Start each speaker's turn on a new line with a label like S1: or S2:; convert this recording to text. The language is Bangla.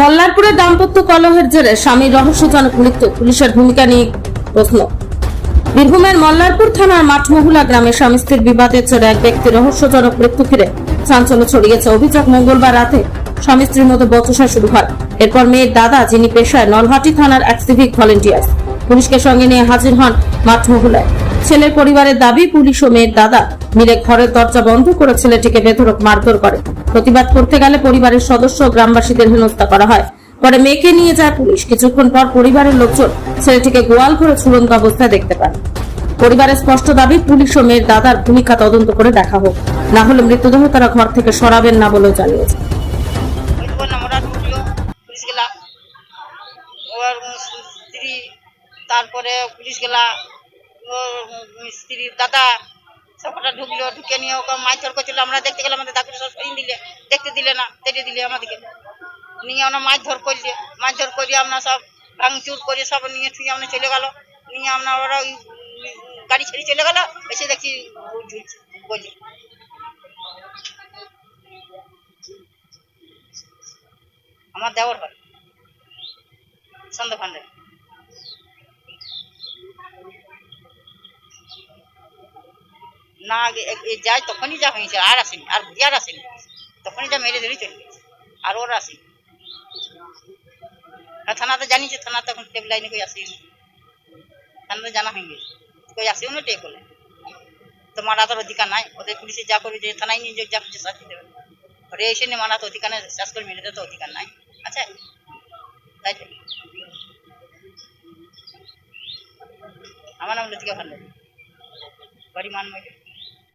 S1: মল্লারপুরে দাম্পত্য কলহের জেরে স্বামীর রহস্যজনক মৃত্যু, পুলিশের ভূমিকা নিয়ে প্রশ্ন। বীরভূমের মল্লারপুর থানার মাঠমহুলা গ্রামে স্বামী স্ত্রীর বিবাদের জেরে এক ব্যক্তির রহস্যজনক মৃত্যু ঘিরে চাঞ্চল্য ছড়িয়েছে। অভিযোগ মঙ্গলবার রাতে স্বামী স্ত্রীর মতো বচসা শুরু হয়। এরপর মেয়ের দাদা, যিনি পেশায় নলহাটি থানার এক সিভিক ভলেন্টিয়ার, পুলিশকে সঙ্গে নিয়ে হাজির হন মাঠমহুলায়। ছেলের পরিবারের দাবি, পুলিশ ও মেয়ের দাদা। মিলে ঘরের দরজা বন্ধ করে ছেলেটিকে বেধরক মারধর করে। প্রতিবাদ করতে গেলে পরিবারের সদস্য গ্রামবাসীদের হেনস্থা করা হয়। পরে মেয়েকে নিয়ে যায় পুলিশ। কিছুক্ষণ পর পরিবারের লোকজন ছেলেটিকে গোয়াল করে ঝুলন্ত অবস্থায় দেখতে পান। পরিবারের স্পষ্ট দাবি, পুলিশ ও মেয়ের দাদার ভূমিকা তদন্ত করে দেখা হোক। না হলে মৃতদেহ তারা ঘর থেকে সরাবেন না বলেও জানিয়েছে।
S2: তারপরে পুলিশ গেলা ওর স্ত্রীর দাদা সবটা ঢুকলো, ঢুকে নিয়ে ওকে মারধর করছিল। আমরা দেখতে গেলাম, আমাদের ডাক্তার সব দিলে, দেখতে দিলে না, তেড়ে দিলে আমাদেরকে। নিয়ে আমরা মাছ ধর করলে মারধর করি আমরা সব ভাঙচুর করে সব নিয়ে থুয়ে আমরা চলে গেল। নিয়ে আমরা ওরা গাড়ি ছেড়ে চলে গেল, এসে ঝুলছে বলি আমার দেওয়ার হয়, সন্ধ্যা না আগে যায় তখনই যা হয়েছে, আর আসেনি, আর আর আসেনি। তখনই যা মেরে ধরে চলে গেছে, আর ওর আসেনি। আর থানাতে জানি যে থানা তখন টেপ লাইনে কই আসেনি। থানাতে জানা হয়ে গেছে কই আসেও না টেপ বলে তো মারা তোর অধিকার নাই, ওদের পুলিশে যা করবে যে থানায় নিয়ে যে কিছু শাস্তি দেবে। ওরে এসে নিয়ে মানা তো অধিকার নেই, শেষ করে মেরে তো অধিকার নাই আচ্ছা তাই আমার নাম লতিকা ভান্ডারী বাড়ি মানময়।